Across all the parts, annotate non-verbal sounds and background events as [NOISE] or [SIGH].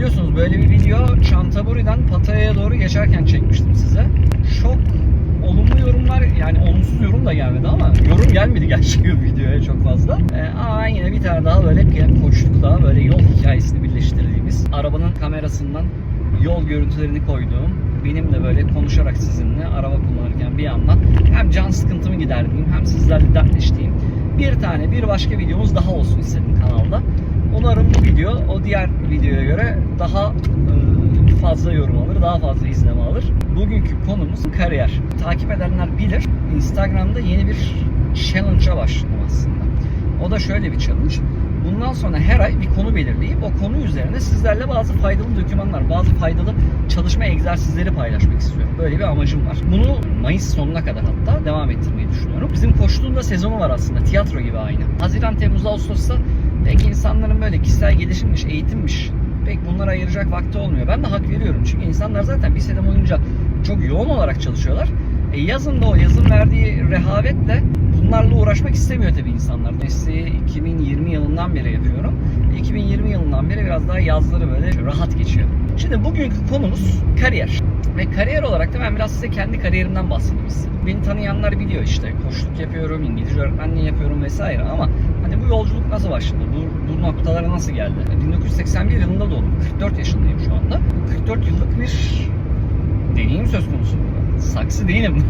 Biliyorsunuz böyle bir video Çantaburi'den Pataya'ya doğru geçerken çekmiştim size. Çok olumlu yorumlar yani olumsuz yorum da gelmedi ama yorum gelmedi gerçekten [LAUGHS] videoya çok fazla. Ee, ama yine bir tane daha böyle bir koçlukla böyle yol hikayesini birleştirdiğimiz arabanın kamerasından yol görüntülerini koyduğum benim de böyle konuşarak sizinle araba kullanırken bir yandan hem can sıkıntımı giderdiğim hem sizlerle dertleştiğim bir tane bir başka videomuz daha olsun istedim kanalda. Umarım bu video o diğer videoya göre daha e, fazla yorum alır, daha fazla izleme alır. Bugünkü konumuz kariyer. Takip edenler bilir. Instagram'da yeni bir challenge'a başladım aslında. O da şöyle bir challenge. Bundan sonra her ay bir konu belirleyip o konu üzerine sizlerle bazı faydalı dokümanlar, bazı faydalı çalışma egzersizleri paylaşmak istiyorum. Böyle bir amacım var. Bunu Mayıs sonuna kadar hatta devam ettirmeyi düşünüyorum. Bizim koçluğun da sezonu var aslında. Tiyatro gibi aynı. Haziran, Temmuz, Ağustos'ta pek insanların böyle kişisel gelişimmiş, eğitimmiş pek bunlara ayıracak vakti olmuyor. Ben de hak veriyorum. Çünkü insanlar zaten bir sene boyunca çok yoğun olarak çalışıyorlar. E yazın da o yazın verdiği rehavetle bunlarla uğraşmak istemiyor tabii insanlar. Mesleği 2020 yılından beri yapıyorum. 2020 yılından beri biraz daha yazları böyle rahat geçiyor. Şimdi bugünkü konumuz kariyer. Ve kariyer olarak da ben biraz size kendi kariyerimden bahsedeyim istedim. Beni tanıyanlar biliyor işte. Koçluk yapıyorum, İngilizce öğretmenliği yapıyorum vesaire ama hani bu yolculuk nasıl başladı? Bu, bu noktalara nasıl geldi? 1981 yılında doğdum. 44 yaşındayım şu anda. 44 yıllık bir deneyim söz konusu. Saksı değilim.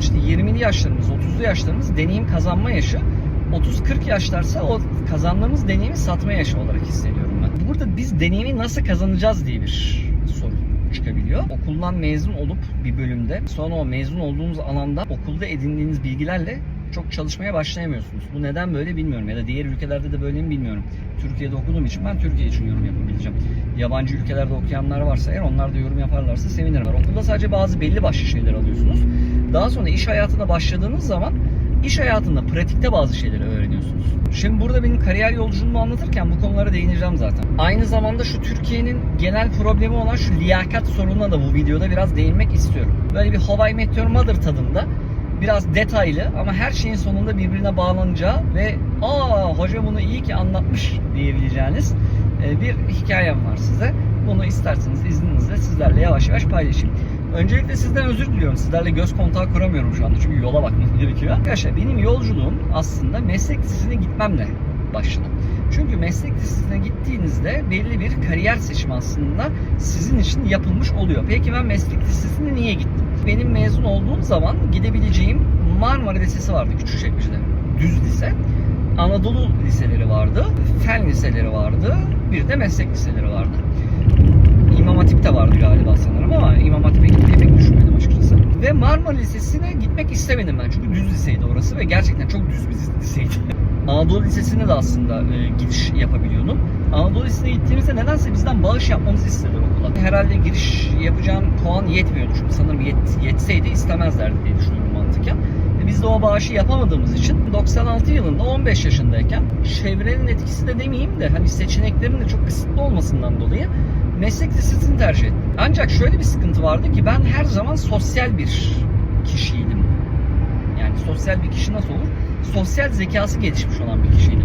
İşte 20'li yaşlarımız, 30'lu yaşlarımız deneyim kazanma yaşı. 30-40 yaşlarsa o kazandığımız deneyimi satma yaşı olarak hissediyorum ben. Burada biz deneyimi nasıl kazanacağız diye bir soru çıkabiliyor. Okuldan mezun olup bir bölümde sonra o mezun olduğunuz alanda okulda edindiğiniz bilgilerle çok çalışmaya başlayamıyorsunuz. Bu neden böyle bilmiyorum ya da diğer ülkelerde de böyle mi bilmiyorum. Türkiye'de okuduğum için ben Türkiye için yorum yapabileceğim. Yabancı ülkelerde okuyanlar varsa eğer onlar da yorum yaparlarsa sevinirim. Okulda sadece bazı belli başlı şeyler alıyorsunuz. Daha sonra iş hayatına başladığınız zaman iş hayatında pratikte bazı şeyleri öğreniyorsunuz. Şimdi burada benim kariyer yolculuğumu anlatırken bu konulara değineceğim zaten. Aynı zamanda şu Türkiye'nin genel problemi olan şu liyakat sorununa da bu videoda biraz değinmek istiyorum. Böyle bir Hawaii Meteor Mother tadında biraz detaylı ama her şeyin sonunda birbirine bağlanacağı ve aa hoca bunu iyi ki anlatmış diyebileceğiniz e, bir hikayem var size. Bunu isterseniz izninizle sizlerle yavaş yavaş paylaşayım. Öncelikle sizden özür diliyorum. Sizlerle göz kontağı kuramıyorum şu anda çünkü yola bakmam gerekiyor. Arkadaşlar benim yolculuğum aslında meslek lisesine gitmemle başladı. Çünkü meslek lisesine gittiğinizde belli bir kariyer seçimi aslında sizin için yapılmış oluyor. Peki ben meslek lisesine niye gittim? Benim mezun olduğum zaman gidebileceğim Marmara Lisesi vardı Küçükçekmece'de. Düz lise. Anadolu liseleri vardı, fen liseleri vardı, bir de meslek liseleri vardı. İmam Hatip de vardı galiba sanırım ama İmam Hatip'e gitmeyi pek düşünmedim açıkçası. Ve Marmara Lisesi'ne gitmek istemedim ben çünkü düz liseydi orası ve gerçekten çok düz bir liseydi. [LAUGHS] Anadolu Lisesi'ne de aslında e, giriş yapabiliyordum. Anadolu Lisesi'ne gittiğimizde nedense bizden bağış yapmamızı istediler okula. Herhalde giriş yapacağım puan yetmiyordu çünkü sanırım yet, yetseydi istemezlerdi diye düşünüyorum mantıken. Ve biz de o bağışı yapamadığımız için 96 yılında 15 yaşındayken çevrenin etkisi de demeyeyim de hani seçeneklerin de çok kısıtlı olmasından dolayı meslek lisesini tercih ettim. Ancak şöyle bir sıkıntı vardı ki ben her zaman sosyal bir kişiydim. Yani sosyal bir kişi nasıl olur? Sosyal zekası gelişmiş olan bir kişiydim.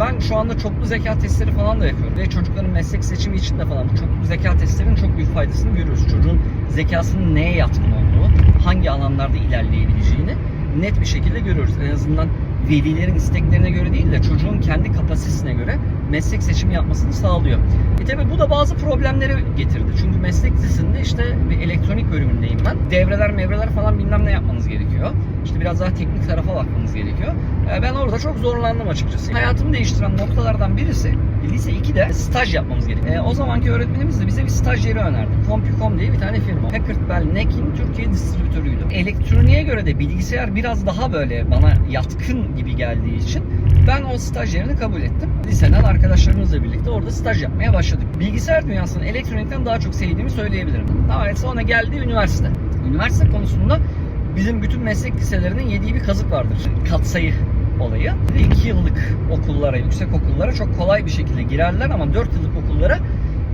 Ben şu anda çoklu zeka testleri falan da yapıyorum. Ve çocukların meslek seçimi için de falan çoklu zeka testlerinin çok büyük faydasını görüyoruz. Çocuğun zekasının neye yatkın olduğu, hangi alanlarda ilerleyebileceğini net bir şekilde görüyoruz. En azından velilerin isteklerine göre değil de çocuğun kendi kapasitesine göre meslek seçimi yapmasını sağlıyor. Tabi bu da bazı problemleri getirdi. Çünkü meslek lisesinde işte bir elektronik bölümündeyim ben. Devreler mevreler falan bilmem ne yapmanız gerekiyor. İşte biraz daha teknik tarafa bakmanız gerekiyor. E, Ben orada çok zorlandım açıkçası. Hayatımı değiştiren noktalardan birisi lise 2'de staj yapmamız gerekiyor. E, o zamanki öğretmenimiz de bize bir staj yeri önerdi. Compicom diye bir tane firma. Packard Bell Neckin Türkiye distribütörüydü. Elektroniğe göre de bilgisayar biraz daha böyle bana yatkın gibi geldiği için ben o staj yerini kabul ettim. Liseden arkadaşlarımızla birlikte orada staj yapmaya başladık. Bilgisayar dünyasını elektronikten daha çok sevdiğimi söyleyebilirim. Evet, sonra geldi üniversite. Üniversite konusunda bizim bütün meslek liselerinin yediği bir kazık vardır. Katsayı olayı. 2 yıllık okullara, yüksek okullara çok kolay bir şekilde girerler ama 4 yıllık okullara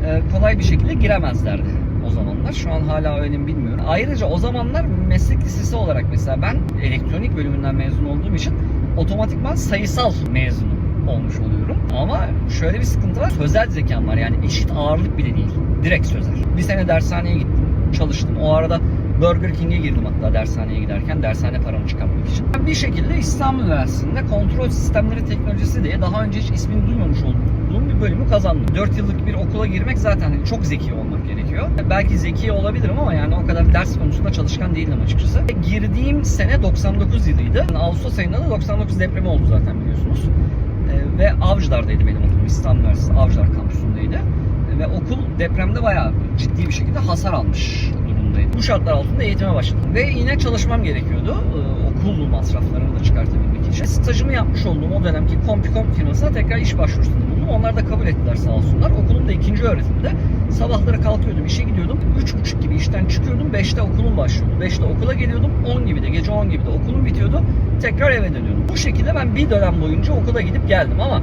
e, kolay bir şekilde giremezlerdi o zamanlar. Şu an hala öyle mi bilmiyorum. Ayrıca o zamanlar meslek lisesi olarak mesela ben elektronik bölümünden mezun olduğum için otomatikman sayısal mezunum. Olmuş oluyorum. Ama şöyle bir sıkıntı var. Sözel zekam var. Yani eşit ağırlık bile değil. Direkt sözel. Bir sene dershaneye gittim. Çalıştım. O arada Burger King'e girdim hatta dershaneye giderken. Dershane paramı çıkartmak için. Bir şekilde İstanbul Üniversitesi'nde kontrol sistemleri teknolojisi diye daha önce hiç ismini duymamış olduğum bir bölümü kazandım. 4 yıllık bir okula girmek zaten çok zeki olmak gerekiyor. Belki zeki olabilirim ama yani o kadar ders konusunda çalışkan değilim açıkçası. Girdiğim sene 99 yılıydı. Ağustos ayında da 99 depremi oldu zaten biliyorsunuz. Ee, ve Avcılar'daydı benim okulum. İstanbul Üniversitesi Avcılar kampüsündeydi. Ee, ve okul depremde bayağı ciddi bir şekilde hasar almış durumdaydı. Bu şartlar altında eğitime başladım. Ve yine çalışmam gerekiyordu. Ee, okul masraflarını da çıkartabilmek için. Stajımı yapmış olduğum o dönemki Compicom firmasına tekrar iş başvurusunda bulundum. Onlar da kabul ettiler sağ olsunlar. Okulum da ikinci öğretimde. Sabahları kalkıyordum, işe gidiyordum. 3.30 gibi işten çıkıyordum. 5'te okulum başlıyordu. 5'te okula geliyordum. 10 gibi de, gece 10 gibi de okulum bitiyordu. Tekrar eve dönüyordum. Bu şekilde ben bir dönem boyunca okula gidip geldim ama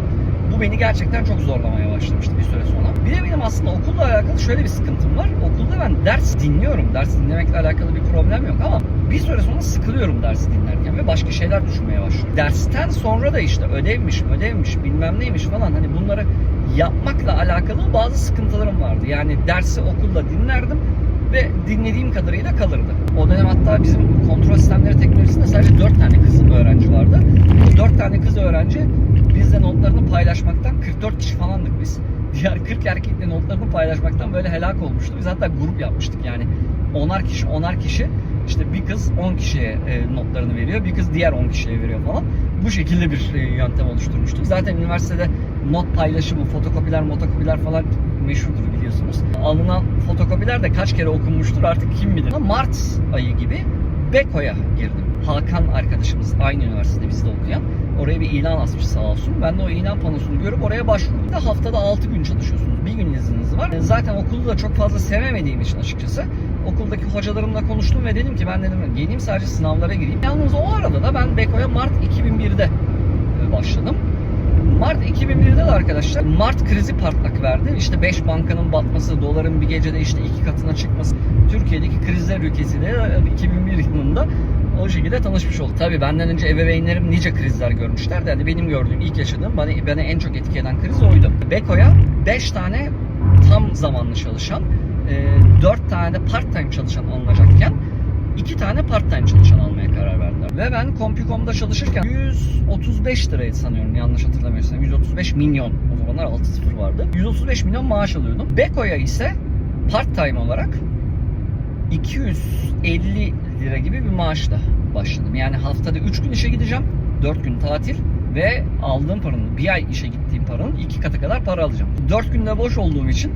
bu beni gerçekten çok zorlamaya başlamıştı bir süre sonra. Bir de benim aslında okulla alakalı şöyle bir sıkıntım var. Okulda ben ders dinliyorum. Ders dinlemekle alakalı bir problem yok ama bir süre sonra sıkılıyorum dersi dinlerken ve başka şeyler düşünmeye başlıyorum. Dersten sonra da işte ödevmiş, ödevmiş, bilmem neymiş falan hani bunları yapmakla alakalı bazı sıkıntılarım vardı. Yani dersi okulda dinlerdim ve dinlediğim kadarıyla kalırdı. O dönem hatta bizim kontrol sistemleri teknolojisinde sadece 4 tane kız öğrenci vardı. Bu 4 tane kız öğrenci paylaşmaktan 44 kişi falandık biz. [LAUGHS] Diğer 40 erkekle notlarını paylaşmaktan böyle helak olmuştu. Biz hatta grup yapmıştık yani. Onar kişi, onar kişi işte bir kız 10 kişiye e, notlarını veriyor, bir kız diğer 10 kişiye veriyor falan. Bu şekilde bir e, yöntem oluşturmuştuk. Zaten üniversitede not paylaşımı, fotokopiler, motokopiler falan meşhurdur biliyorsunuz. Alınan fotokopiler de kaç kere okunmuştur artık kim bilir. Mart ayı gibi Beko'ya girdim. Hakan arkadaşımız aynı üniversitede bizde okuyan. Oraya bir ilan asmış sağ olsun. Ben de o ilan panosunu görüp oraya başvurdum. Da haftada 6 gün çalışıyorsunuz. Bir gün izniniz var. Zaten okulu da çok fazla sevemediğim için açıkçası okuldaki hocalarımla konuştum ve dedim ki ben dedim geleyim sadece sınavlara gireyim. Yalnız o arada da ben Beko'ya Mart 2001'de başladım. Mart 2001'de de arkadaşlar Mart krizi patlak verdi. İşte 5 bankanın batması, doların bir gecede işte iki katına çıkması. Türkiye'deki krizler ülkesiyle 2001 yılında o şekilde tanışmış olduk. Tabii benden önce ebeveynlerim nice krizler görmüşlerdi. Yani benim gördüğüm, ilk yaşadığım, bana, bana en çok etki eden kriz oydu. Beko'ya 5 tane tam zamanlı çalışan, 4 tane de part time çalışan alınacakken iki tane part time çalışan almaya karar verdiler. Ve ben Compicom'da çalışırken 135 liraydı sanıyorum yanlış hatırlamıyorsam. 135 milyon. O zamanlar 6 sıfır vardı. 135 milyon maaş alıyordum. Beko'ya ise part time olarak 250 lira gibi bir maaşla başladım. Yani haftada 3 gün işe gideceğim. 4 gün tatil ve aldığım paranın bir ay işe gittiğim paranın iki katı kadar para alacağım. 4 günde boş olduğum için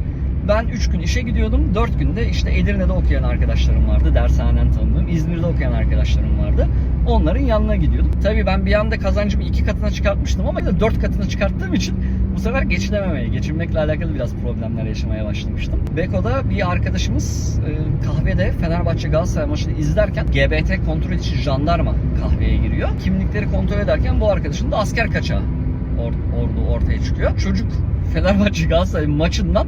ben 3 gün işe gidiyordum. 4 günde işte Edirne'de okuyan arkadaşlarım vardı. Dershaneden tanıdığım. İzmir'de okuyan arkadaşlarım vardı. Onların yanına gidiyordum. Tabii ben bir anda kazancımı iki katına çıkartmıştım ama 4 katına çıkarttığım için bu sefer geçinememeye, geçinmekle alakalı biraz problemler yaşamaya başlamıştım. Beko'da bir arkadaşımız e, kahvede Fenerbahçe Galatasaray maçını izlerken GBT kontrol için jandarma kahveye giriyor. Kimlikleri kontrol ederken bu arkadaşın da asker kaçağı or- orada ortaya çıkıyor. Çocuk Fenerbahçe Galatasaray maçından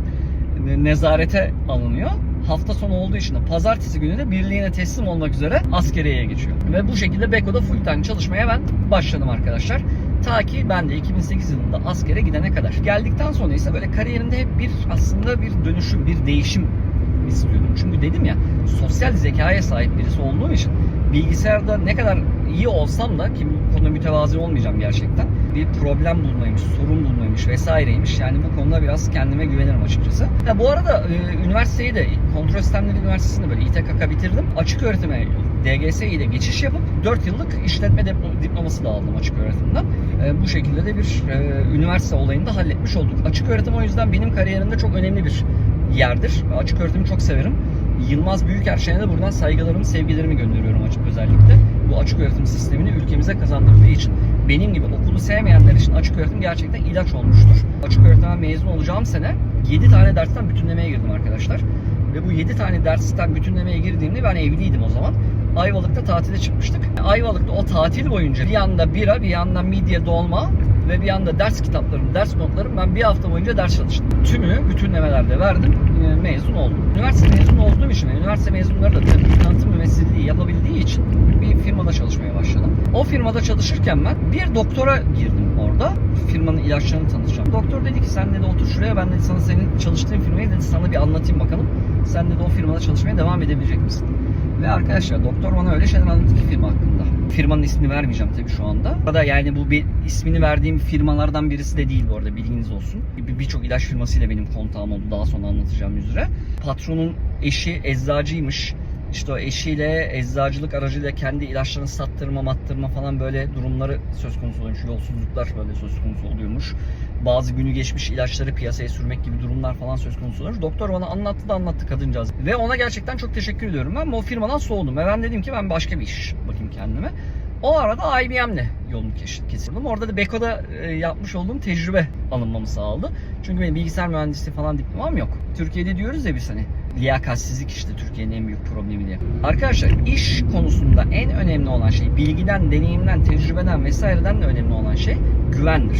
nezarete alınıyor. Hafta sonu olduğu için de pazartesi günü de birliğine teslim olmak üzere askeriyeye geçiyor. Ve bu şekilde Beko'da full time çalışmaya ben başladım arkadaşlar. Ta ki ben de 2008 yılında askere gidene kadar. Geldikten sonra ise böyle kariyerimde hep bir aslında bir dönüşüm, bir değişim istiyordum. Çünkü dedim ya sosyal zekaya sahip birisi olduğum için bilgisayarda ne kadar iyi olsam da ki bu konuda mütevazi olmayacağım gerçekten. Bir problem bulmaymış, sorun bulmaymış vesaireymiş. Yani bu konuda biraz kendime güvenirim açıkçası. Ya bu arada e, üniversiteyi de Kontrol Sistemleri Üniversitesi'nde böyle İTKK bitirdim. Açık öğretime DGS ile geçiş yapıp 4 yıllık işletme dipl- diploması da aldım açık öğretimden. E, bu şekilde de bir e, üniversite olayını da halletmiş olduk. Açık öğretim o yüzden benim kariyerimde çok önemli bir yerdir. Açık öğretimi çok severim. Yılmaz Büyükerşen'e de buradan saygılarımı, sevgilerimi gönderiyorum açık özellikle. Bu açık öğretim sistemini ülkemize kazandırdığı için benim gibi okulu sevmeyenler için açık öğretim gerçekten ilaç olmuştur. Açık öğretimden mezun olacağım sene 7 tane dersten bütünlemeye girdim arkadaşlar. Ve bu 7 tane dersten bütünlemeye girdiğimde ben evliydim o zaman. Ayvalık'ta tatile çıkmıştık. Ayvalık'ta o tatil boyunca bir yanda bira, bir yanda midye dolma ve bir yanda ders kitaplarım, ders notlarım. Ben bir hafta boyunca ders çalıştım. Tümü bütünlemelerde verdim. e, Mezun oldum. Üniversite mezunu olduğum için ve üniversite mezunları da tıp tanıtım mühendisliği yapabildiği için bir firmada çalışmaya başladım. O firmada çalışırken ben bir doktora girdim orada. Firmanın ilaçlarını tanıtacağım. Doktor dedi ki sen dedi otur şuraya ben dedi sana senin çalıştığın firmayı dedi sana bir anlatayım bakalım. Sen dedi o firmada çalışmaya devam edebilecek misin? Ve arkadaşlar doktor bana öyle şeyler anlattı ki firma hakkında. Firmanın ismini vermeyeceğim tabii şu anda. Burada yani bu bir ismini verdiğim firmalardan birisi de değil bu arada bilginiz olsun. Bir- Birçok ilaç firmasıyla benim kontağım oldu daha sonra anlatacağım üzere. Patronun eşi eczacıymış. İşte o eşiyle eczacılık aracıyla kendi ilaçlarını sattırma mattırma falan böyle durumları söz konusu oluyormuş. Yolsuzluklar böyle söz konusu oluyormuş. Bazı günü geçmiş ilaçları piyasaya sürmek gibi durumlar falan söz konusu oluyormuş. Doktor bana anlattı da anlattı kadıncağız. Ve ona gerçekten çok teşekkür ediyorum ben. O firmadan soğudum ve ben dedim ki ben başka bir iş bakayım kendime. O arada IBM'le yolumu kesildim. Orada da Beko'da e, yapmış olduğum tecrübe alınmamı sağladı. Çünkü benim bilgisayar mühendisliği falan diplomam yok. Türkiye'de diyoruz ya biz hani liyakatsizlik işte Türkiye'nin en büyük problemi diye. Arkadaşlar iş konusunda en önemli olan şey bilgiden, deneyimden, tecrübeden vesaireden de önemli olan şey güvendir.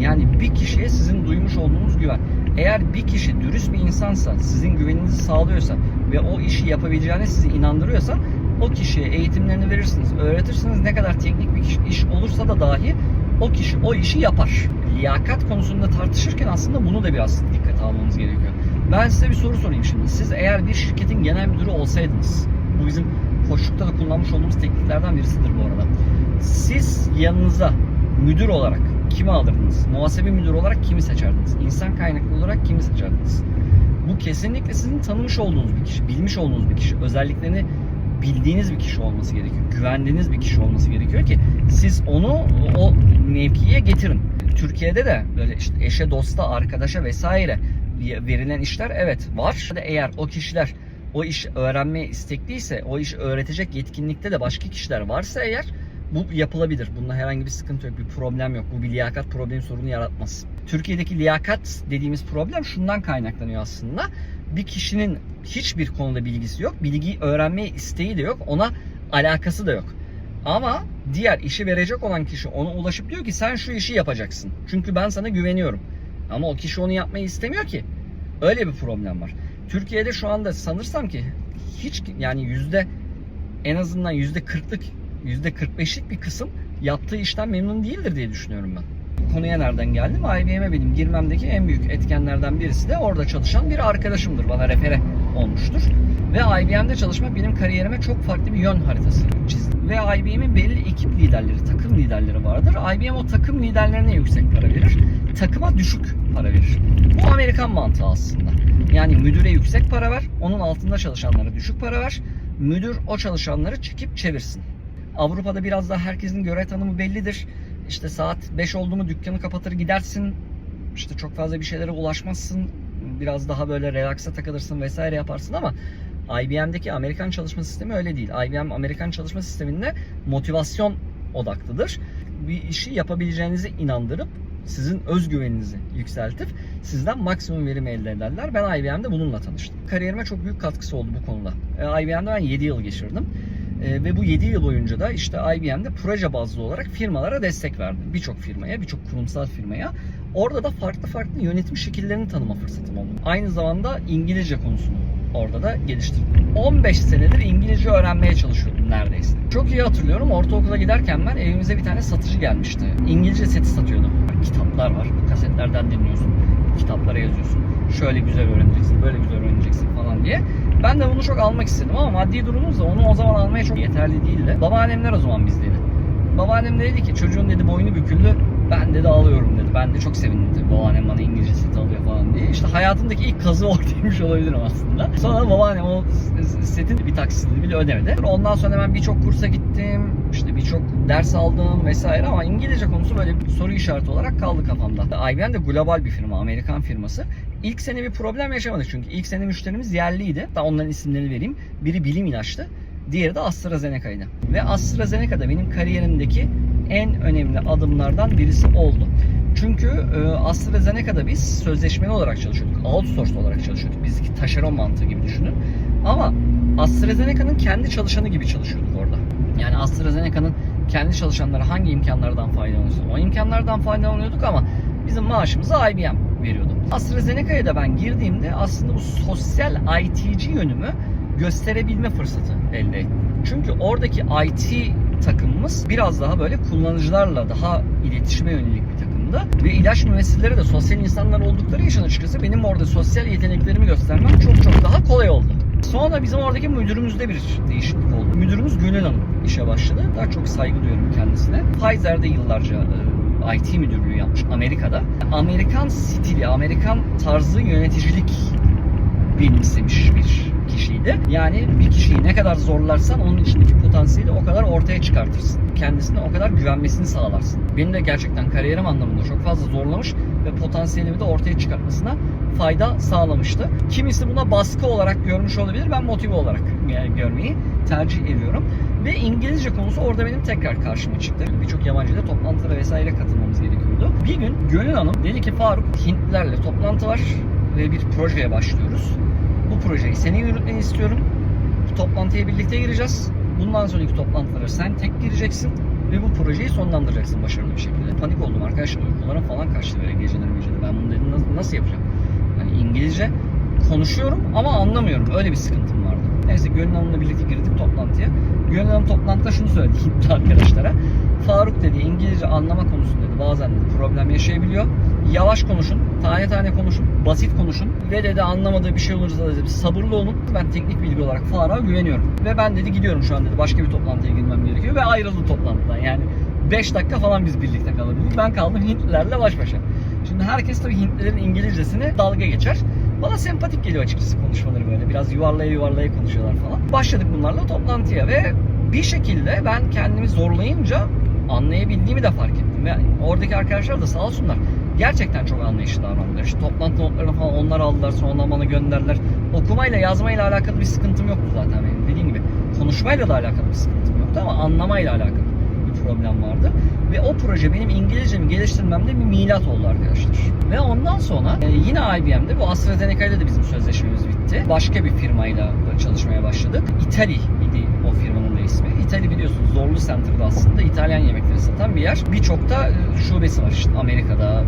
Yani bir kişiye sizin duymuş olduğunuz güven. Eğer bir kişi dürüst bir insansa, sizin güveninizi sağlıyorsa ve o işi yapabileceğine sizi inandırıyorsa o kişiye eğitimlerini verirsiniz, öğretirsiniz. Ne kadar teknik bir iş- olursa da dahi o kişi o işi yapar. Liyakat konusunda tartışırken aslında bunu da biraz dikkate almamız gerekiyor. Ben size bir soru sorayım şimdi. Siz eğer bir şirketin genel müdürü olsaydınız, bu bizim koçlukta da kullanmış olduğumuz tekniklerden birisidir bu arada. Siz yanınıza müdür olarak kimi alırdınız? Muhasebe müdürü olarak kimi seçerdiniz? İnsan kaynaklı olarak kimi seçerdiniz? Bu kesinlikle sizin tanımış olduğunuz bir kişi, bilmiş olduğunuz bir kişi, özelliklerini bildiğiniz bir kişi olması gerekiyor. Güvendiğiniz bir kişi olması gerekiyor ki siz onu o mevkiye getirin. Türkiye'de de böyle işte eşe, dosta, arkadaşa vesaire verilen işler evet var. Eğer o kişiler o iş öğrenmeye istekliyse, o işi öğretecek yetkinlikte de başka kişiler varsa eğer bu yapılabilir. Bunda herhangi bir sıkıntı yok, bir problem yok. Bu bir liyakat problemi sorunu yaratmaz. Türkiye'deki liyakat dediğimiz problem şundan kaynaklanıyor aslında. Bir kişinin hiçbir konuda bilgisi yok, bilgiyi öğrenmeye isteği de yok, ona alakası da yok. Ama diğer işi verecek olan kişi ona ulaşıp diyor ki sen şu işi yapacaksın. Çünkü ben sana güveniyorum. Ama o kişi onu yapmayı istemiyor ki. Öyle bir problem var. Türkiye'de şu anda sanırsam ki hiç yani yüzde en azından yüzde kırklık yüzde kırk beşlik bir kısım yaptığı işten memnun değildir diye düşünüyorum ben. Konuya nereden geldim? IBM'e benim girmemdeki en büyük etkenlerden birisi de orada çalışan bir arkadaşımdır. Bana refere olmuştur. Ve IBM'de çalışmak benim kariyerime çok farklı bir yön haritası çizdi. Ve IBM'in belli ekip liderleri, takım liderleri vardır. IBM o takım liderlerine yüksek para verir. Takıma düşük para verir. Bu Amerikan mantığı aslında. Yani müdüre yüksek para ver, onun altında çalışanlara düşük para ver. Müdür o çalışanları çekip çevirsin. Avrupa'da biraz daha herkesin görev tanımı bellidir. İşte saat 5 oldu mu dükkanı kapatır gidersin. İşte çok fazla bir şeylere ulaşmazsın. Biraz daha böyle relaksa takılırsın vesaire yaparsın ama IBM'deki Amerikan çalışma sistemi öyle değil. IBM Amerikan çalışma sisteminde motivasyon odaklıdır. Bir işi yapabileceğinizi inandırıp sizin özgüveninizi yükseltip sizden maksimum verim elde ederler. Ben IBM'de bununla tanıştım. Kariyerime çok büyük katkısı oldu bu konuda. E, IBM'de ben 7 yıl geçirdim. E, ve bu 7 yıl boyunca da işte IBM'de proje bazlı olarak firmalara destek verdim. Birçok firmaya, birçok kurumsal firmaya. Orada da farklı farklı yönetim şekillerini tanıma fırsatım oldu. Aynı zamanda İngilizce konusunu orada da geliştirdim. 15 senedir İngilizce öğrenmeye çalışıyordum neredeyse. Çok iyi hatırlıyorum ortaokula giderken ben evimize bir tane satıcı gelmişti. İngilizce seti satıyordu. Kitaplar var. Kasetlerden dinliyorsun. Kitaplara yazıyorsun. Şöyle güzel öğreneceksin, böyle güzel öğreneceksin falan diye. Ben de bunu çok almak istedim ama maddi durumumuz da onu o zaman almaya çok yeterli değildi. Babaannemler o zaman bizdeydi. Babaannem de dedi ki çocuğun dedi boynu büküldü. Ben dedi alıyorum dedi. Ben de çok sevindim tabii babaannem bana İngilizce set alıyor falan diye. İşte hayatımdaki ilk kazı [LAUGHS] oradaymış olabilirim aslında. Sonra babaannem o setin bir taksitini bile ödemedi. Ondan sonra ben birçok kursa gittim. İşte birçok ders aldım vesaire ama İngilizce konusu böyle bir soru işareti olarak kaldı kafamda. IBM de global bir firma, Amerikan firması. İlk sene bir problem yaşamadık çünkü ilk sene müşterimiz yerliydi. Daha onların isimlerini vereyim. Biri bilim ilaçtı. Diğeri de AstraZeneca'ydı. Ve AstraZeneca da benim kariyerimdeki en önemli adımlardan birisi oldu. Çünkü e, AstraZeneca'da biz sözleşmeli olarak çalışıyorduk. Outsourced olarak çalışıyorduk. Bizdeki taşeron mantığı gibi düşünün. Ama AstraZeneca'nın kendi çalışanı gibi çalışıyorduk orada. Yani AstraZeneca'nın kendi çalışanları hangi imkanlardan faydalanıyorsa o imkanlardan faydalanıyorduk ama bizim maaşımızı IBM veriyordu. AstraZeneca'ya da ben girdiğimde aslında bu sosyal IT'ci yönümü gösterebilme fırsatı elde ettim. Çünkü oradaki IT takımımız biraz daha böyle kullanıcılarla daha iletişime yönelik bir takımdı. Ve ilaç müessilleri de sosyal insanlar oldukları için açıkçası benim orada sosyal yeteneklerimi göstermem çok çok daha kolay oldu. Sonra bizim oradaki müdürümüzde bir değişiklik oldu. Müdürümüz Gönül Hanım işe başladı. Daha çok saygı duyuyorum kendisine. Pfizer'de yıllarca e, IT müdürlüğü yapmış Amerika'da. Amerikan stili, Amerikan tarzı yöneticilik benimsemiş bir kişiydi. Yani bir kişiyi ne kadar zorlarsan onun içindeki potansiyeli o kadar ortaya çıkartırsın. Kendisine o kadar güvenmesini sağlarsın. Beni de gerçekten kariyerim anlamında çok fazla zorlamış ve potansiyelimi de ortaya çıkartmasına fayda sağlamıştı. Kimisi buna baskı olarak görmüş olabilir. Ben motive olarak görmeyi tercih ediyorum. Ve İngilizce konusu orada benim tekrar karşıma çıktı. Birçok yabancı ile toplantılara vesaire katılmamız gerekiyordu. Bir gün Gönül Hanım dedi ki Faruk Hintlilerle toplantı var ve bir projeye başlıyoruz. Projeyi senin yürütmeni istiyorum. Bu toplantıya birlikte gireceğiz. Bundan sonraki toplantılara sen tek gireceksin ve bu projeyi sonlandıracaksın başarılı bir şekilde. Panik oldum arkadaşlar. Uykularım falan kaçtı böyle geceleri geceleri. Ben bunu dedim nasıl, nasıl yapacağım? Yani İngilizce konuşuyorum ama anlamıyorum. Öyle bir sıkıntım vardı. Neyse Gönül Hanım'la birlikte girdik toplantıya. Gönül Hanım toplantıda şunu söyledi Hintli [LAUGHS] arkadaşlara. Faruk dedi İngilizce anlama konusunda dedi bazen problem yaşayabiliyor. Yavaş konuşun, tane tane konuşun, basit konuşun ve dedi anlamadığı bir şey olursa dedi sabırlı olun. Ben teknik bilgi olarak Faruk'a güveniyorum. Ve ben dedi gidiyorum şu an dedi başka bir toplantıya girmem gerekiyor ve ayrıldı toplantıdan. Yani 5 dakika falan biz birlikte kalabildik. Ben kaldım Hintlilerle baş başa. Şimdi herkes tabii Hintlilerin İngilizcesini dalga geçer. Bana sempatik geliyor açıkçası konuşmaları böyle. Biraz yuvarlaya yuvarlaya konuşuyorlar falan. Başladık bunlarla toplantıya ve bir şekilde ben kendimi zorlayınca anlayabildiğimi de fark ettim. Ve oradaki arkadaşlar da sağ olsunlar gerçekten çok anlayışlı davrandılar. İşte toplantı notlarını falan onlar aldılar sonra bana gönderdiler. Okumayla yazmayla alakalı bir sıkıntım yoktu zaten benim dediğim gibi. Konuşmayla da alakalı bir sıkıntım yoktu ama anlamayla alakalı bir problem vardı. Ve o proje benim İngilizcemi geliştirmemde bir milat oldu arkadaşlar. Ve ondan sonra e, yine IBM'de bu AstraZeneca ile de bizim sözleşmemiz bitti. Başka bir firmayla çalışmaya başladık. Itali idi o firmanın da ismi. Itali biliyorsunuz Zorlu Center'da aslında İtalyan yemekleri satan bir yer. Birçok da e, şubesi var işte Amerika'da,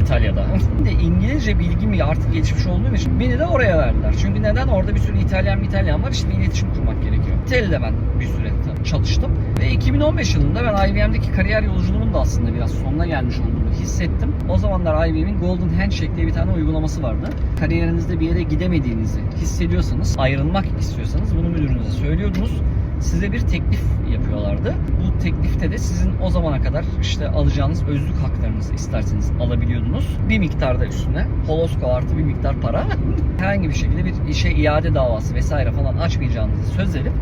İtalya'da. de İngilizce bilgim artık gelişmiş olduğum için beni de oraya verdiler. Çünkü neden? Orada bir sürü İtalyan İtalyan var. İşte iletişim kurmak gerekiyor. İtalya'da ben bir süre çalıştım. Ve 2015 yılında ben IBM'deki kariyer yolculuğumun da aslında biraz sonuna gelmiş olduğunu hissettim. O zamanlar IBM'in Golden Handshake diye bir tane uygulaması vardı. Kariyerinizde bir yere gidemediğinizi hissediyorsanız, ayrılmak istiyorsanız bunu müdürünüze söylüyordunuz size bir teklif yapıyorlardı. Bu teklifte de sizin o zamana kadar işte alacağınız özlük haklarınızı isterseniz alabiliyordunuz. Bir miktarda üstüne Holosko artı bir miktar para [LAUGHS] herhangi bir şekilde bir işe iade davası vesaire falan açmayacağınızı söz verip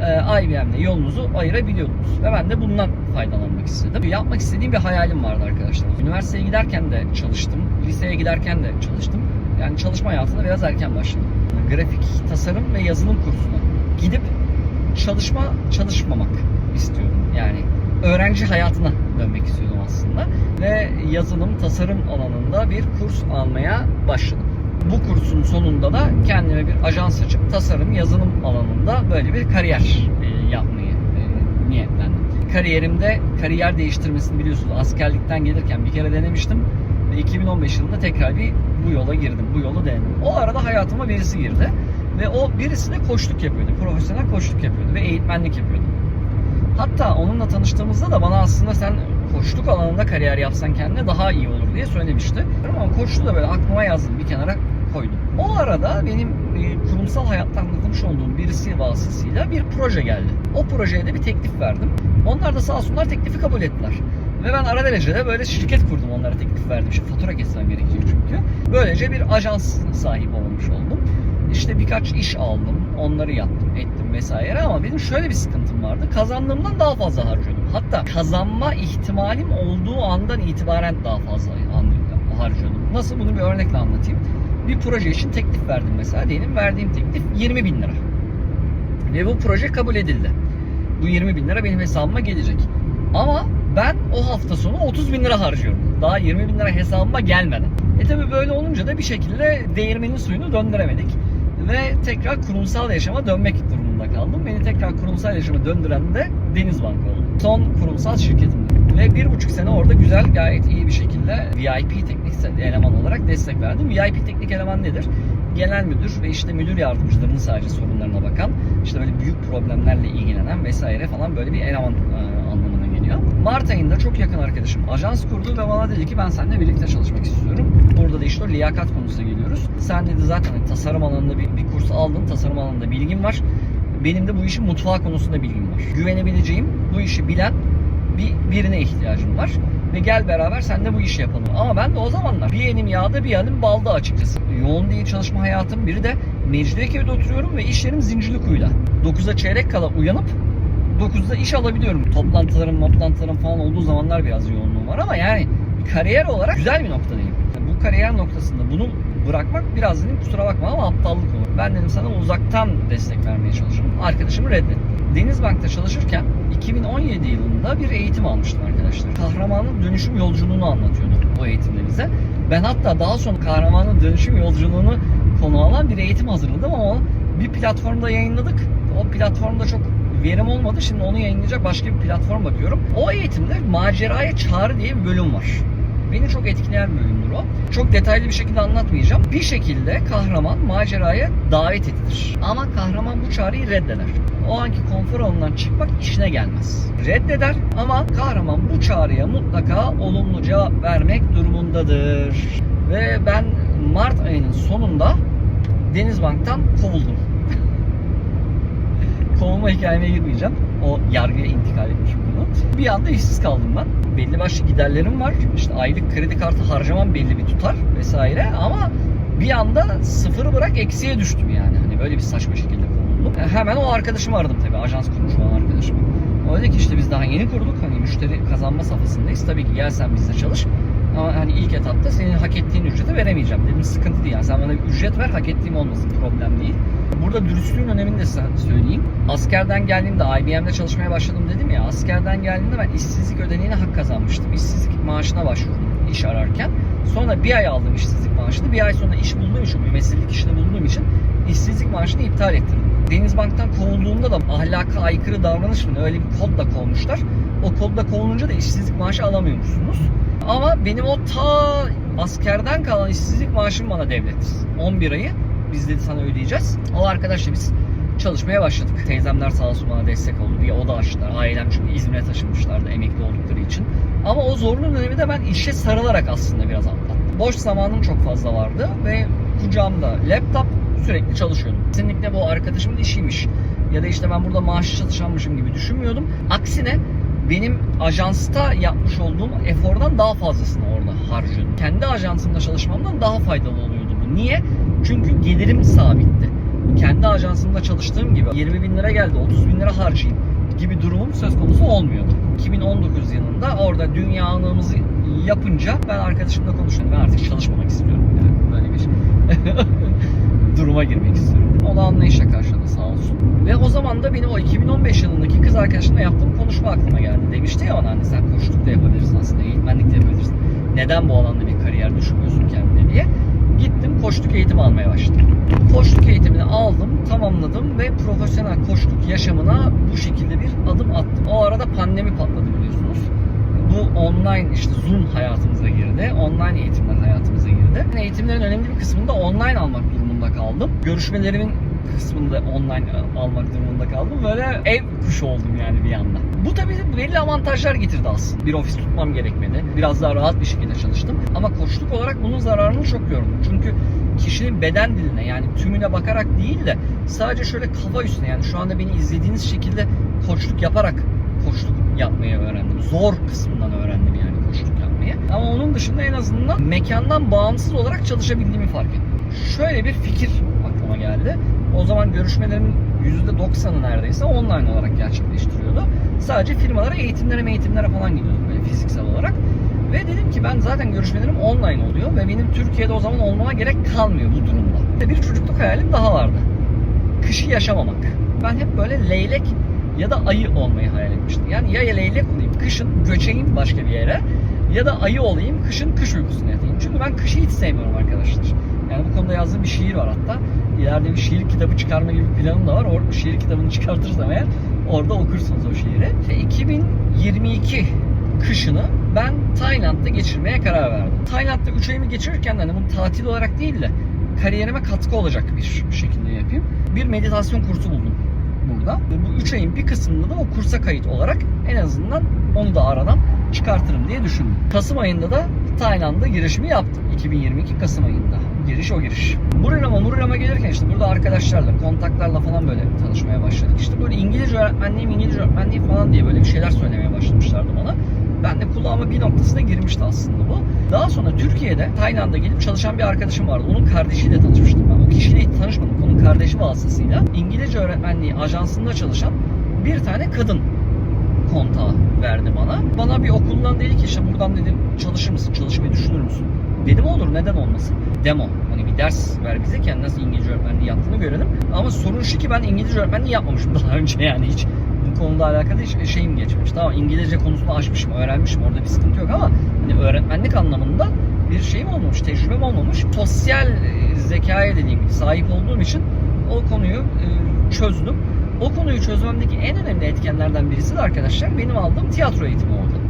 e, IBM'le yolunuzu ayırabiliyordunuz. Ve ben de bundan faydalanmak istedim. Yapmak istediğim bir hayalim vardı arkadaşlar. Üniversiteye giderken de çalıştım. Liseye giderken de çalıştım. Yani çalışma hayatına biraz erken başladım. Grafik tasarım ve yazılım kursuna gidip çalışma çalışmamak istiyorum. Yani öğrenci hayatına dönmek istiyordum aslında. Ve yazılım tasarım alanında bir kurs almaya başladım. Bu kursun sonunda da kendime bir ajans açıp tasarım yazılım alanında böyle bir kariyer e, yapmayı e, niyetlendim. Kariyerimde kariyer değiştirmesini biliyorsunuz askerlikten gelirken bir kere denemiştim ve 2015 yılında tekrar bir bu yola girdim. Bu yolu denedim. O arada hayatıma birisi girdi. Ve o birisi de koçluk yapıyordu. Profesyonel koçluk yapıyordu ve eğitmenlik yapıyordu. Hatta onunla tanıştığımızda da bana aslında sen koçluk alanında kariyer yapsan kendine daha iyi olur diye söylemişti. Ama koçluğu da böyle aklıma yazdım bir kenara koydum. O arada benim e, kurumsal hayattan okumuş olduğum birisi vasıtasıyla bir proje geldi. O projeye de bir teklif verdim. Onlar da sağ olsunlar teklifi kabul ettiler. Ve ben ara derecede böyle şirket kurdum onlara teklif verdim. İşte fatura kesmem gerekiyor çünkü. Böylece bir ajans sahibi olmuş oldum. İşte birkaç iş aldım. Onları yaptım, ettim vesaire ama benim şöyle bir sıkıntım vardı. Kazandığımdan daha fazla harcıyordum. Hatta kazanma ihtimalim olduğu andan itibaren daha fazla harcıyordum. Nasıl? Bunu bir örnekle anlatayım. Bir proje için teklif verdim mesela. Diyelim verdiğim teklif 20 bin lira. Ve bu proje kabul edildi. Bu 20 bin lira benim hesabıma gelecek. Ama ben o hafta sonu 30 bin lira harcıyorum. Daha 20 bin lira hesabıma gelmeden. E tabi böyle olunca da bir şekilde değirmenin suyunu döndüremedik. ve tekrar kurumsal yaşama dönmek durumunda kaldım. Beni tekrar kurumsal yaşama döndüren de Denizbank oldu. Son kurumsal şirketim. Ve bir buçuk sene orada güzel, gayet iyi bir şekilde VIP teknik eleman olarak destek verdim. VIP teknik eleman nedir? Genel müdür ve işte müdür yardımcılarının sadece sorunlarına bakan, işte böyle büyük problemlerle ilgilenen vesaire falan böyle bir eleman e, anlamına geliyor. Mart ayında çok yakın arkadaşım ajans kurdu ve bana dedi ki ben seninle birlikte çalışmak istiyorum. Burada da işte liyakat konusuna geliyoruz. Sen dedi zaten hani tasarım alanında bir, bir kurs aldın, tasarım alanında bilgin var. Benim de bu işin mutfağı konusunda bilgim var. Güvenebileceğim, bu işi bilen bir birine ihtiyacım var. Ve gel beraber sen de bu işi yapalım. Ama ben de o zamanlar bir elim yağda bir elim balda açıkçası. Yoğun değil çalışma hayatım. Biri de Mecidiyeköy'de oturuyorum ve iş yerim Zincirlikuyu'da. 9'a çeyrek kala uyanıp 9'da iş alabiliyorum. Toplantılarım, toplantılarım falan olduğu zamanlar biraz yoğunluğum var ama yani kariyer olarak güzel bir noktadayım. Bu kariyer noktasında bunu bırakmak biraz dedim kusura bakma ama aptallık olur. Ben dedim sana uzaktan destek vermeye çalışırım. Arkadaşımı reddetti. Denizbank'ta çalışırken 2017 yılında bir eğitim almıştım arkadaşlar. Kahramanın dönüşüm yolculuğunu anlatıyordu bu eğitimde bize. Ben hatta daha sonra kahramanın dönüşüm yolculuğunu konu alan bir eğitim hazırladım ama bir platformda yayınladık. O platformda çok verim olmadı. Şimdi onu yayınlayacak başka bir platform bakıyorum. O eğitimde maceraya çağrı diye bir bölüm var. Beni çok etkileyen bir bölümdür o. Çok detaylı bir şekilde anlatmayacağım. Bir şekilde kahraman maceraya davet edilir. Ama kahraman bu çağrıyı reddeder. O anki konfor alanından çıkmak işine gelmez. Reddeder ama kahraman bu çağrıya mutlaka olumlu cevap vermek durumundadır. Ve ben Mart ayının sonunda Denizbank'tan kovuldum. [LAUGHS] Kovulma hikayeme girmeyeceğim. O yargıya intikal etmiş bunu. Bir anda işsiz kaldım ben. Belli başlı giderlerim var. İşte aylık kredi kartı harcamam belli bir tutar vesaire ama bir anda sıfırı bırak eksiye düştüm yani. Hani böyle bir saçma şekilde kovuldum. E, Hemen o arkadaşımı aradım tabii. Ajans kurmuş olan arkadaşımı. O dedi ki işte biz daha yeni kurduk. Hani müşteri kazanma safhasındayız. Tabii ki gel sen bizle çalış. Ama hani ilk etapta senin hak ettiğin ücreti veremeyeceğim dedim. Sıkıntı değil yani. Sen bana bir ücret ver hak ettiğim olmasın. Problem değil. Burada dürüstlüğün önemini de söyleyeyim. Askerden geldiğimde IBM'de çalışmaya başladım dedim ya. Askerden geldiğimde ben işsizlik ödeneğine hak kazanmıştım. İşsizlik maaşına başvurdum iş ararken. Sonra bir ay aldım işsizlik maaşını. Bir ay sonra iş bulduğum için, mümessillik işini bulduğum için işsizlik maaşını iptal ettirdim. Denizbank'tan kovulduğumda da ahlaka aykırı davranış mı öyle bir kodla kovmuşlar. O kodla kovulunca da işsizlik maaşı alamıyormuşsunuz. Ama benim o ta askerden kalan işsizlik maaşım bana devlet. 11 ayı biz dedi sana ödeyeceğiz. O arkadaşla biz çalışmaya başladık. Teyzemler sağ olsun bana destek oldu. Bir oda açtılar. Ailem çünkü İzmir'e taşınmışlardı emekli oldukları için. Ama o zorlu dönemi de ben işe sarılarak aslında biraz atlattım. Boş zamanım çok fazla vardı ve kucağımda laptop sürekli çalışıyordum. Kesinlikle bu arkadaşımın işiymiş. Ya da işte ben burada maaşlı çalışanmışım gibi düşünmüyordum. Aksine benim ajansta yapmış olduğum efordan daha fazlasını orada harcıyordum. Kendi ajansımda çalışmamdan daha faydalı oluyordu bu. Niye? Çünkü gelirim sabitti. Kendi ajansımda çalıştığım gibi 20 bin lira geldi 30 bin lira harcayayım gibi durumum söz konusu olmuyordu. 2019 yılında orada dünyanımızı yapınca ben arkadaşımla konuştum. Ben artık çalışmamak istiyorum. Yani böyle bir [LAUGHS] duruma girmek istiyorum. O da anlayışla karşıladı sağ olsun. Ve o zaman da benim o 2015 yılındaki kız arkadaşımla yaptığım konuşma aklıma geldi. Demişti ya bana hani sen koçluk da yapabilirsin aslında, eğitmenlik de yapabilirsin. Neden bu alanda bir kariyer düşünmüyorsun kendine diye. Gittim koçluk eğitimi almaya başladım. Koçluk eğitimini aldım, tamamladım ve profesyonel koçluk yaşamına bu şekilde bir adım attım. O arada pandemi patladı biliyorsunuz. Bu online işte Zoom hayatımıza girdi. Online eğitimler hayatımıza girdi. Eğitimlerin önemli bir kısmında online almak durumunda kaldım. Görüşmelerimin kısmında online almak durumunda kaldım. Böyle ev kuşu oldum yani bir anda. Bu tabii belli avantajlar getirdi aslında. Bir ofis tutmam gerekmedi. Biraz daha rahat bir şekilde çalıştım. Ama koçluk olarak bunun zararını çok gördüm. Çünkü kişinin beden diline yani tümüne bakarak değil de sadece şöyle kafa üstüne yani şu anda beni izlediğiniz şekilde koçluk yaparak koçluk yapmayı öğrendim. Zor kısmından öğrendim yani koçluk yapmayı. Ama onun dışında en azından mekandan bağımsız olarak çalışabildiğimi fark ettim. Şöyle bir fikir aklıma geldi. O zaman görüşmelerimin %90'ı neredeyse online olarak gerçekleştiriyordu. Sadece firmalara eğitimlere eğitimlere falan gidiyordum böyle fiziksel olarak. Ve dedim ki ben zaten görüşmelerim online oluyor ve benim Türkiye'de o zaman olmama gerek kalmıyor bu durumda. Bir çocukluk hayalim daha vardı. Kışı yaşamamak. Ben hep böyle leylek ya da ayı olmayı hayal etmiştim. Yani ya leylek olayım, kışın göçeyim başka bir yere ya da ayı olayım, kışın kış uykusuna yatayım. Çünkü ben kışı hiç sevmiyorum arkadaşlar. Yani bu konuda yazdığım bir şiir var hatta. İleride bir şiir kitabı çıkarma gibi bir planım da var. O şiir kitabını çıkartırsam eğer orada okursunuz o şiiri. İşte 2022 kışını ben Tayland'da geçirmeye karar verdim. Tayland'da 3 ayımı geçirirken hani bunu tatil olarak değil de kariyerime katkı olacak bir şekilde yapayım. Bir meditasyon kursu buldum burada. Ve bu 3 ayın bir kısmında da o kursa kayıt olarak en azından onu da aradan çıkartırım diye düşündüm. Kasım ayında da Tayland'a girişimi yaptım. 2022 Kasım ayında. Giriş o giriş. Burirama Murirama gelirken işte burada arkadaşlarla, kontaklarla falan böyle tanışmaya başladık. İşte böyle İngilizce öğretmenliğim, İngilizce öğretmenliği falan diye böyle bir şeyler söylemeye başlamışlardı bana. Ben de kulağıma bir noktasına girmişti aslında bu. Daha sonra Türkiye'de Tayland'a gelip çalışan bir arkadaşım vardı. Onun kardeşiyle tanışmıştım ben. O kişiyle hiç tanışmadım. Onun kardeşi vasıtasıyla İngilizce öğretmenliği ajansında çalışan bir tane kadın kontağı verdi bana. Bana bir okuldan dedi ki işte buradan dedim çalışır mısın, çalışmayı düşünür müsün? Dedim olur neden olmasın? Demo. Hani bir ders ver bize yani nasıl İngilizce öğretmenliği yaptığını görelim. Ama sorun şu ki ben İngilizce öğretmenliği yapmamışım [LAUGHS] daha önce yani hiç bu konuda alakalı hiç şeyim geçmemiş. Tamam İngilizce konusunu aşmışım, öğrenmişim. Orada bir sıkıntı yok ama hani öğretmenlik anlamında bir şeyim olmamış, tecrübem olmamış. Sosyal e, zekaya dediğim gibi sahip olduğum için o konuyu e, çözdüm. O konuyu çözmemdeki en önemli etkenlerden birisi de arkadaşlar benim aldığım tiyatro eğitimi oldu.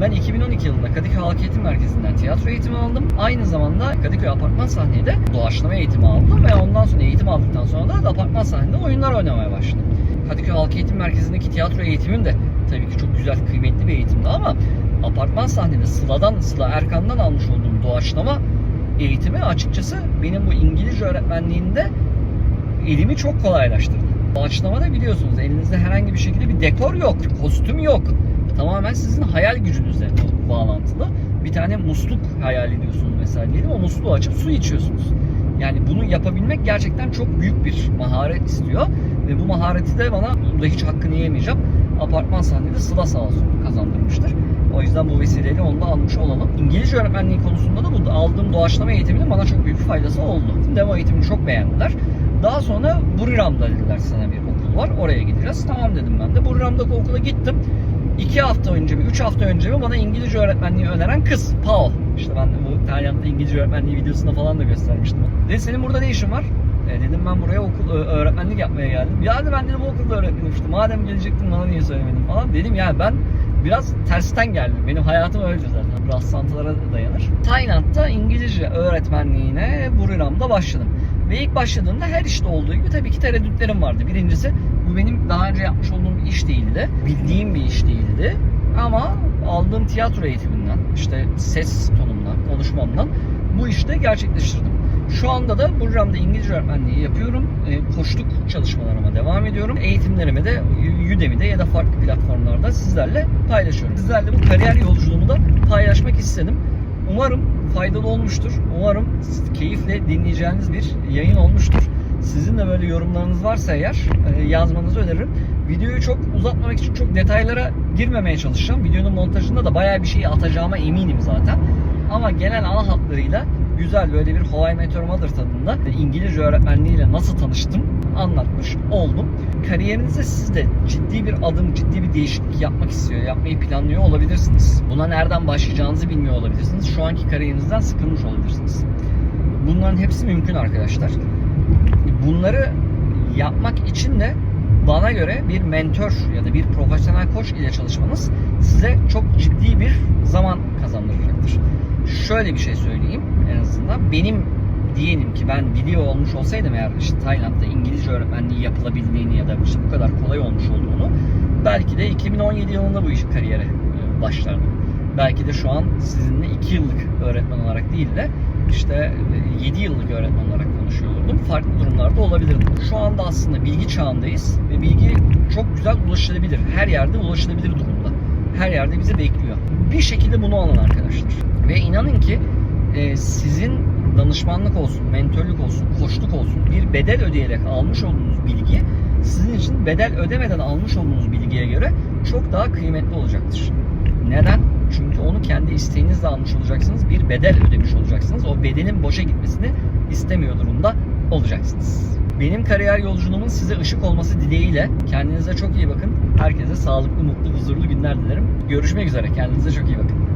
Ben 2012 yılında Kadıköy Halk Eğitim Merkezi'nden tiyatro eğitimi aldım. Aynı zamanda Kadıköy Apartman Sahne'de doğaçlama eğitimi aldım ve ondan sonra eğitim aldıktan sonra da apartman sahnede oyunlar oynamaya başladım. Kadıköy Halk Eğitim Merkezi'ndeki tiyatro eğitimim de tabii ki çok güzel, kıymetli bir eğitimdi ama apartman sahnede Sıla'dan, Sıla Erkan'dan almış olduğum doğaçlama eğitimi açıkçası benim bu İngilizce öğretmenliğinde elimi çok kolaylaştırdı. Doğaçlamada biliyorsunuz elinizde herhangi bir şekilde bir dekor yok, kostüm yok. Tamamen sizin hayal gücünüzle bağlantılı. Bir tane musluk hayal ediyorsunuz mesela diyelim. O musluğu açıp su içiyorsunuz. Yani bunu yapabilmek gerçekten çok büyük bir maharet istiyor. Ve bu mahareti de bana burada hiç hakkını yemeyeceğim. Apartman sahnede Sıla sağ olsun kazandırmıştır. O yüzden bu vesileyle onu da almış olalım. İngilizce öğretmenliği konusunda da bu aldığım doğaçlama eğitiminin bana çok büyük bir faydası oldu. Demo eğitimini çok beğendiler. Daha sonra Buriram'da dediler sana bir okul var. Oraya gideceğiz. Tamam dedim ben de. Buriram'daki okula gittim. İki hafta önce mi, üç hafta önce mi bana İngilizce öğretmenliği öneren kız Pao. İşte ben de bu Tayland'da İngilizce öğretmenliği videosunda falan da göstermiştim. Dedi senin burada ne işin var? E dedim ben buraya okul öğretmenlik yapmaya geldim. Ya ben dedim bu okulda öğretmenim işte. Madem gelecektin bana niye söylemedin falan. Dedim ya ben biraz tersten geldim. Benim hayatım öyle zaten. Rastlantılara dayanır. Tayland'da İngilizce öğretmenliğine Buriram'da başladım. Ve ilk başladığımda her işte olduğu gibi tabii ki tereddütlerim vardı. Birincisi bu benim daha önce yapmış olduğum bir iş değildi. Bildiğim bir iş değildi. Ama aldığım tiyatro eğitiminden, işte ses tonumdan, konuşmamdan bu işte gerçekleştirdim. Şu anda da Burram'da İngilizce öğretmenliği yapıyorum. E, koçluk çalışmalarıma devam ediyorum. Eğitimlerimi de Udemy'de ya da farklı platformlarda sizlerle paylaşıyorum. Sizlerle bu kariyer yolculuğumu da paylaşmak istedim. Umarım faydalı olmuştur. Umarım keyifle dinleyeceğiniz bir yayın olmuştur. Sizin de böyle yorumlarınız varsa eğer e, yazmanızı öneririm. Videoyu çok uzatmamak için çok detaylara girmemeye çalışacağım. Videonun montajında da bayağı bir şey atacağıma eminim zaten. Ama genel ana hatlarıyla güzel böyle bir Hawaii Meteor Mother tadında İngilizce öğretmenliğiyle nasıl tanıştım anlatmış oldum. Kariyerinizde siz de ciddi bir adım, ciddi bir değişiklik yapmak istiyor, yapmayı planlıyor olabilirsiniz. Buna nereden başlayacağınızı bilmiyor olabilirsiniz. Şu anki kariyerinizden sıkılmış olabilirsiniz. Bunların hepsi mümkün arkadaşlar. Bunları yapmak için de bana göre bir mentor ya da bir profesyonel koç ile çalışmanız size çok ciddi bir zaman kazandıracaktır. Şöyle bir şey söyleyeyim en azından. Benim diyelim ki ben biliyor olmuş olsaydım eğer işte Tayland'da İngilizce öğretmenliği yapılabildiğini ya da işte bu kadar kolay olmuş olduğunu belki de 2017 yılında bu iş kariyere e, başlardım. Belki de şu an sizinle 2 yıllık öğretmen olarak değil de işte 7 yıllık öğretmen olarak konuşuyor olurdum. Farklı durumlarda olabilirdim. Şu anda aslında bilgi çağındayız ve bilgi çok güzel ulaşılabilir. Her yerde ulaşılabilir durumda. Her yerde bizi bekliyor. Bir şekilde bunu alın arkadaşlar. Ve inanın ki e, sizin danışmanlık olsun, mentörlük olsun, koçluk olsun bir bedel ödeyerek almış olduğunuz bilgi sizin için bedel ödemeden almış olduğunuz bilgiye göre çok daha kıymetli olacaktır. Neden? Çünkü onu kendi isteğinizle almış olacaksınız. Bir bedel ödemiş olacaksınız. O bedelin boşa gitmesini istemiyor durumda olacaksınız. Benim kariyer yolculuğumun size ışık olması dileğiyle kendinize çok iyi bakın. Herkese sağlıklı, mutlu, huzurlu günler dilerim. Görüşmek üzere. Kendinize çok iyi bakın.